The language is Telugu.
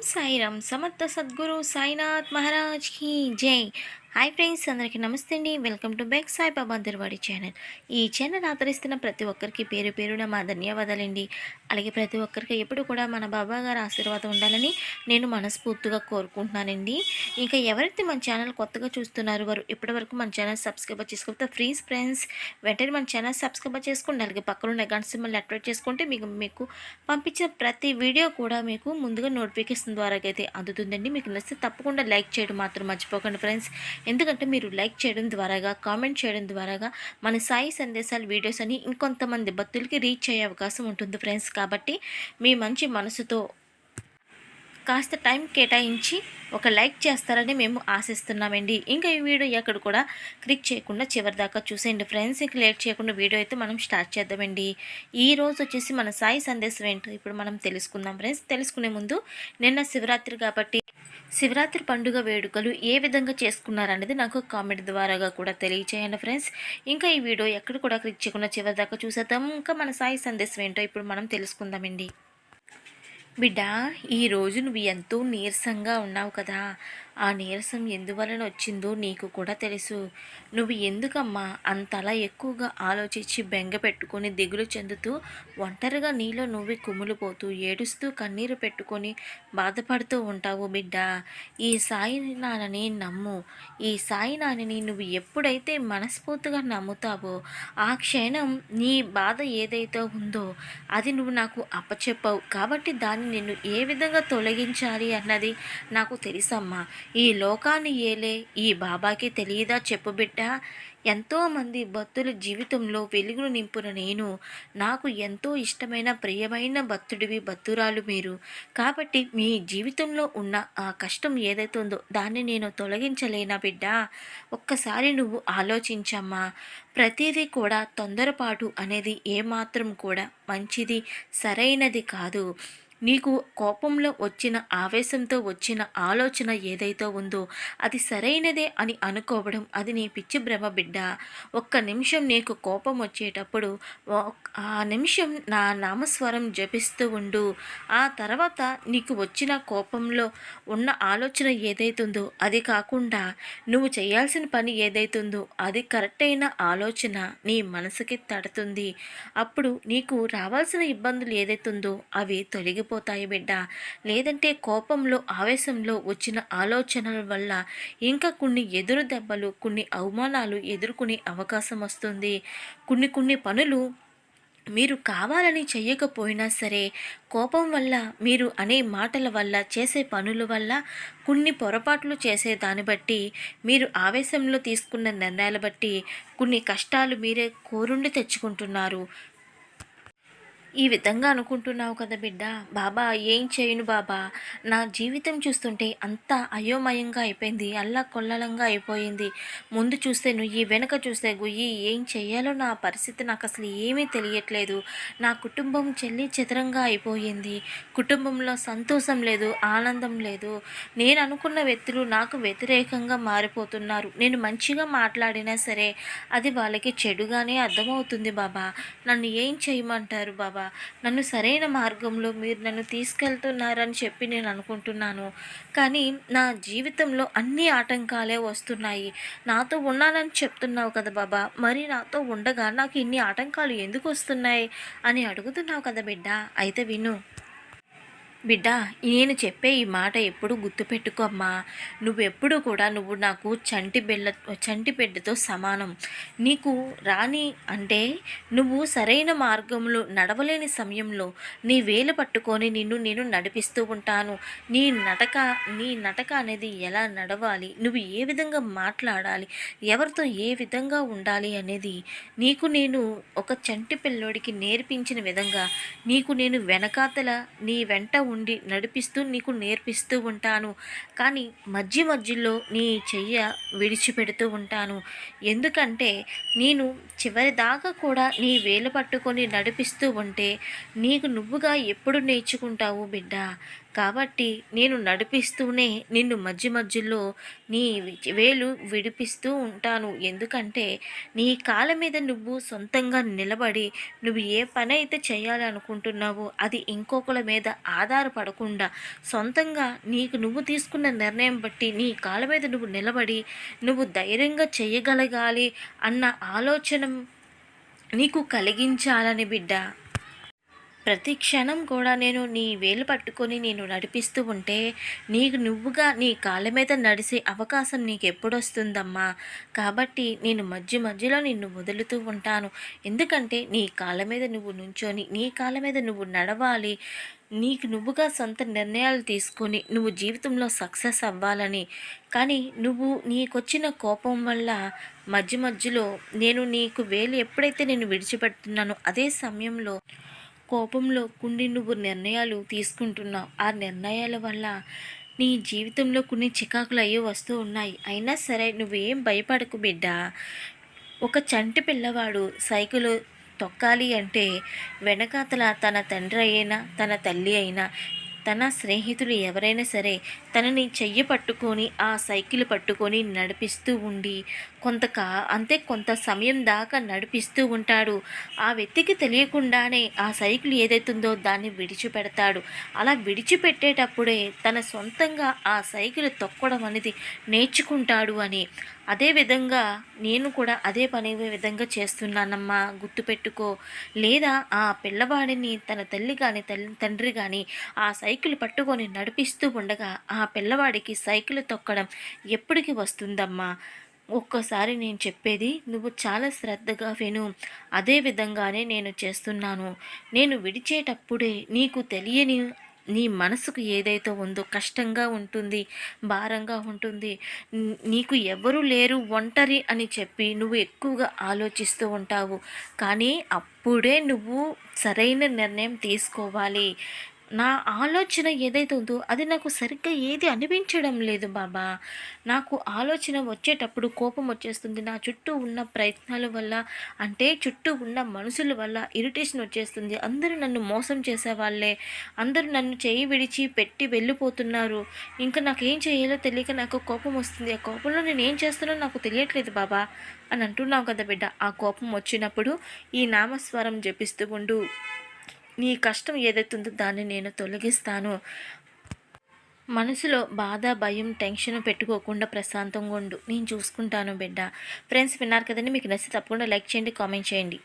ओम साईराम समर्थ सद्गुरु साईनाथ महाराज की जय। హాయ్ ఫ్రెండ్స్ అందరికీ నమస్తే అండి. Welcome to back Sai Baba దర్వాడి channel. ఈ ఛానల్ ఆదరిస్తున్న ప్రతి ఒక్కరికి పేరు పేరున మా ధన్యవాదాలండి. అలాగే ప్రతి ఒక్కరికి ఎప్పుడు కూడా మన బాబా గారి ఆశీర్వాదం ఉండాలని నేను మనస్ఫూర్తిగా కోరుకుంటున్నానండి. ఇంకా ఎవరైతే మన ఛానల్ కొత్తగా చూస్తున్నారు వారు ఇప్పటివరకు మన ఛానల్ సబ్స్క్రైబ్ చేసుకోకపోతే ఫ్రీజ్ ఫ్రెండ్స్ వెంటనే మన ఛానల్ సబ్స్క్రైబ్ చేసుకోండి అలాగే పక్కనున్న గంట సింబల్ యాక్టివేట్ చేసుకుంటే మీకు మీకు పంపించిన ప్రతి వీడియో కూడా మీకు ముందుగా నోటిఫికేషన్ ద్వారా అయితే అందుతుందండి. మీకు నచ్చితే తప్పకుండా లైక్ చేయడం మాత్రం మర్చిపోకండి ఫ్రెండ్స్. ఎందుకంటే మీరు లైక్ చేయడం ద్వారాగా కామెంట్ చేయడం ద్వారాగా మన సాయి సందేశాలు వీడియోస్ అని ఇంకొంతమంది భక్తులకి రీచ్ అయ్యే అవకాశం ఉంటుంది ఫ్రెండ్స్. కాబట్టి మీ మంచి మనసుతో కాస్త టైం కేటాయించి ఒక లైక్ చేస్తారని మేము ఆశిస్తున్నామండి. ఇంకా ఈ వీడియో ఎక్కడ కూడా క్లిక్ చేయకుండా చివరి దాకా చూసేయండి ఫ్రెండ్స్. ఇంక లేట్ చేయకుండా వీడియో అయితే మనం స్టార్ట్ చేద్దామండి. ఈ రోజు వచ్చేసి మన సాయి సందేశం ఏంటో ఇప్పుడు మనం తెలుసుకుందాం ఫ్రెండ్స్. తెలుసుకునే ముందు నిన్న శివరాత్రి కాబట్టి శివరాత్రి పండుగ వేడుకలు ఏ విధంగా చేసుకున్నారనేది నాకు కామెంట్ ద్వారాగా కూడా తెలియచేయండి ఫ్రెండ్స్. ఇంకా ఈ వీడియో ఎక్కడ కూడా క్లిక్ చేయకుండా చివరి దాకా చూసేద్దాం. ఇంకా మన సాయి సందేశం ఏంటో ఇప్పుడు మనం తెలుసుకుందామండి. బిడ్డ ఈరోజు నువ్వు ఎంతో నీరసంగా ఉన్నావు కదా. ఆ నీరసం ఎందువలన వచ్చిందో నీకు కూడా తెలుసు. నువ్వు ఎందుకమ్మా అంతలా ఎక్కువగా ఆలోచించి బెంగ పెట్టుకొని దిగులు చెందుతూ ఒంటరిగా నీలో నువ్వే కుమ్ములుపోతూ ఏడుస్తూ కన్నీరు పెట్టుకొని బాధపడుతూ ఉంటావు బిడ్డ. ఈ సాయి నాన్నని నమ్ము. ఈ సాయి నాన్నని నువ్వు ఎప్పుడైతే మనస్ఫూర్తిగా నమ్ముతావో ఆ క్షణం నీ బాధ ఏదైతే ఉందో అది నువ్వు నాకు అప్పచెప్పావు. కాబట్టి దాన్ని నిన్ను ఏ విధంగా తొలగించాలి అన్నది నాకు తెలుసమ్మా. ఈ లోకాన్ని ఏలే ఈ బాబాకి తెలియదా చెప్పు బిడ్డ. ఎంతోమంది భక్తుల జీవితంలో వెలుగును నింపున నేను. నాకు ఎంతో ఇష్టమైన ప్రియమైన భక్తుడివి భక్తురాలు మీరు. కాబట్టి మీ జీవితంలో ఉన్న ఆ కష్టం ఏదైతే ఉందో దాన్ని నేను తొలగించలేనా బిడ్డ. ఒక్కసారి నువ్వు ఆలోచించమ్మా. ప్రతిదీ కూడా తొందరపాటు అనేది ఏమాత్రం కూడా మంచిది సరైనది కాదు. నీకు కోపంలో వచ్చిన ఆవేశంతో వచ్చిన ఆలోచన ఏదైతే ఉందో అది సరైనదే అని అనుకోవడం అది నీ పిచ్చి భ్రమ బిడ్డ. ఒక్క నిమిషం నీకు కోపం వచ్చేటప్పుడు ఆ నిమిషం నా నామస్వరం జపిస్తూ ఉండు. ఆ తర్వాత నీకు వచ్చిన కోపంలో ఉన్న ఆలోచన ఏదైతుందో అది కాకుండా నువ్వు చేయాల్సిన పని ఏదైతుందో అది కరెక్ట్ అయిన ఆలోచన నీ మనసుకి తడుతుంది. అప్పుడు నీకు రావాల్సిన ఇబ్బందులు ఏదైతుందో అవి తొలగి తొలగిపోతాయి బిడ్డ. లేదంటే కోపంలో ఆవేశంలో వచ్చిన ఆలోచనల వల్ల ఇంకా కొన్ని ఎదురు దెబ్బలు కొన్ని అవమానాలు ఎదుర్కొనే అవకాశం వస్తుంది. కొన్ని కొన్ని పనులు మీరు కావాలని చేయకపోయినా సరే కోపం వల్ల మీరు అనే మాటల వల్ల చేసే పనుల వల్ల కొన్ని పొరపాట్లు చేసే దాన్ని బట్టి మీరు ఆవేశంలో తీసుకున్న నిర్ణయాలు బట్టి కొన్ని కష్టాలు మీరే కోరుండి తెచ్చుకుంటున్నారు. ఈ విధంగా అనుకుంటున్నావు కదా బిడ్డ. బాబా ఏం చేయను బాబా. నా జీవితం చూస్తుంటే అంతా అయోమయంగా అయిపోయింది అల్లా కొల్లలంగా అయిపోయింది. ముందు చూస్తే నువ్వు వెనక చూస్తే గుయ్యి. ఏం చేయాలో నా పరిస్థితి నాకు అసలు ఏమీ తెలియట్లేదు. నా కుటుంబం చెల్లి చిత్రంగా అయిపోయింది. కుటుంబంలో సంతోషం లేదు ఆనందం లేదు. నేను అనుకున్న వ్యక్తులు నాకు వ్యతిరేకంగా మారిపోతున్నారు. నేను మంచిగా మాట్లాడినా సరే అది వాళ్ళకి చెడుగానే అర్థమవుతుంది బాబా. నన్ను ఏం చేయమంటారు బాబా? బాబా నన్ను సరైన మార్గంలో మీరు నన్ను తీసుకెళ్తున్నారని చెప్పి నేను అనుకుంటున్నాను. కానీ నా జీవితంలో అన్ని ఆటంకాలే వస్తున్నాయి. నాతో ఉన్నానని చెప్తున్నావు కదా బాబా. మరి నాతో ఉండగా నాకు ఇన్ని ఆటంకాలు ఎందుకు వస్తున్నాయి? అని అడుగుతున్నావు కదా బిడ్డ. అయితే విను. బిడ్డ నేను చెప్పే ఈ మాట ఎప్పుడు గుర్తుపెట్టుకోమ్మా నువ్వెప్పుడు కూడా నువ్వు నాకు చంటి బిళ్ళ చంటి బిడ్డతో సమానం. నీకు రాని అంటే నువ్వు సరైన మార్గంలో నడవలేని సమయంలో నీ వేలు పట్టుకొని నిన్ను నేను నడిపిస్తూ ఉంటాను. నీ నటక నీ నటక అనేది ఎలా నడవాలి? నువ్వు ఏ విధంగా మాట్లాడాలి? ఎవరితో ఏ విధంగా ఉండాలి అనేది నీకు నేను ఒక చంటి పిల్లోడికి నేర్పించిన విధంగా నీకు నేను వెనకాతల నీ వెంట ఉండి నడిపిస్తూ నీకు నేర్పిస్తూ ఉంటాను. కానీ మధ్య మధ్యలో నీ చెయ్య విడిచిపెడుతూ ఉంటాను. ఎందుకంటే నేను చివరి దాకా కూడా నీ వేలు పట్టుకొని నడిపిస్తూ ఉంటే నీకు నువ్వుగా ఎప్పుడు నేర్చుకుంటావు బిడ్డ? కాబట్టి నేను నడిపిస్తూనే నిన్ను మధ్య మధ్యలో నీ వేలు విడిపిస్తూ ఉంటాను. ఎందుకంటే నీ కాళ్ళ మీద నువ్వు సొంతంగా నిలబడి నువ్వు ఏ పని అయితే చేయాలనుకుంటున్నావో అది ఇంకొకరి మీద ఆధారపడకుండా సొంతంగా నీకు నువ్వు తీసుకున్న నిర్ణయం బట్టి నీ కాళ్ళ మీద నువ్వు నిలబడి నువ్వు ధైర్యంగా చేయగలగాలి అన్న ఆలోచన నీకు కలిగించాలని బిడ్డ. ప్రతి క్షణం కూడా నేను నీ వేలు పట్టుకొని నేను నడిపిస్తూ ఉంటే నీకు నువ్వుగా నీ కాళ్ళ మీద నడిసే అవకాశం నీకు ఎప్పుడొస్తుందమ్మా కాబట్టి నేను మధ్య మధ్యలో నిన్ను వదులుతూ ఉంటాను. ఎందుకంటే నీ కాళ్ళ మీద నువ్వు నుంచొని నీ కాళ్ళ మీద నువ్వు నడవాలి. నీకు నువ్వుగా సొంత నిర్ణయాలు తీసుకొని నువ్వు జీవితంలో సక్సెస్ అవ్వాలని. కానీ నువ్వు నీకొచ్చిన కోపం వల్ల మధ్య మధ్యలో నేను నీకు వేలు ఎప్పుడైతే నేను విడిచిపెడుతున్నానో అదే సమయంలో కోపంలో కొన్ని నువ్వు నిర్ణయాలు తీసుకుంటున్నావు. ఆ నిర్ణయాల వల్ల నీ జీవితంలో కొన్ని చికాకులు అయ్యి వస్తూ ఉన్నాయి. అయినా సరే నువ్వేం భయపడకు బిడ్డ. ఒక చంటి పిల్లవాడు సైకిల్ తొక్కాలి అంటే వెనకాతల తన తండ్రి అయినా తన తల్లి అయినా తన స్నేహితులు ఎవరైనా సరే తనని చెయ్యి పట్టుకొని ఆ సైకిల్ పట్టుకొని నడిపిస్తూ ఉండి కొంతకా అంతే కొంత సమయం దాకా నడిపిస్తూ ఉంటాడు. ఆ వ్యక్తికి తెలియకుండానే ఆ సైకిల్ ఏదైతుందో దాన్ని విడిచిపెడతాడు. అలా విడిచిపెట్టేటప్పుడే తన సొంతంగా ఆ సైకిల్ తొక్కడం అనేది నేర్చుకుంటాడు అని. అదే విధంగా నేను కూడా అదే పని విధంగా చేస్తున్నానమ్మా గుర్తుపెట్టుకో. లేదా ఆ పిల్లవాడిని తన తల్లి కానీ తల్లి తండ్రి కానీ ఆ సైకిల్ పట్టుకొని నడిపిస్తూ ఉండగా ఆ పిల్లవాడికి సైకిల్ తొక్కడం ఎప్పటికి వస్తుందమ్మా? ఒక్కసారి నేను చెప్పేది నువ్వు చాలా శ్రద్ధగా విను. అదే విధంగానే నేను చేస్తున్నాను. నేను విడిచేటప్పుడే నీకు తెలియని నీ మనసుకు ఏదైతే ఉందో కష్టంగా ఉంటుంది భారంగా ఉంటుంది నీకు ఎవరు లేరు ఒంటరి అని చెప్పి నువ్వు ఎక్కువగా ఆలోచిస్తూ ఉంటావు. కానీ అప్పుడే నువ్వు సరైన నిర్ణయం తీసుకోవాలి. నా ఆలోచన ఏదైతే ఉందో అది నాకు సరిగ్గా ఏది అనిపించడం లేదు బాబా. నాకు ఆలోచన వచ్చేటప్పుడు కోపం వచ్చేస్తుంది. నా చుట్టూ ఉన్న ప్రయత్నాల వల్ల అంటే చుట్టూ ఉన్న మనుషుల వల్ల ఇరిటేషన్ వచ్చేస్తుంది. అందరూ నన్ను మోసం చేసేవాళ్ళే. అందరూ నన్ను చేయి విడిచి పెట్టి వెళ్ళిపోతున్నారు. ఇంకా నాకు ఏం చేయాలో తెలియక నాకు కోపం వస్తుంది. ఆ కోపంలో నేను ఏం చేస్తానో నాకు తెలియట్లేదు బాబా అని అంటున్నావు కదా బిడ్డ. ఆ కోపం వచ్చినప్పుడు ఈ నామస్వరం జపిస్తూ ఉండు. నీ కష్టం ఏదైతుందో దాన్ని నేను తొలగిస్తాను. మనసులో బాధ భయం టెన్షన్ పెట్టుకోకుండా ప్రశాంతంగా ఉండు. నేను చూసుకుంటాను బిడ్డ. ఫ్రెండ్స్ విన్నారు కదండి మీకు నచ్చితే తప్పకుండా లైక్ చేయండి కామెంట్ చేయండి.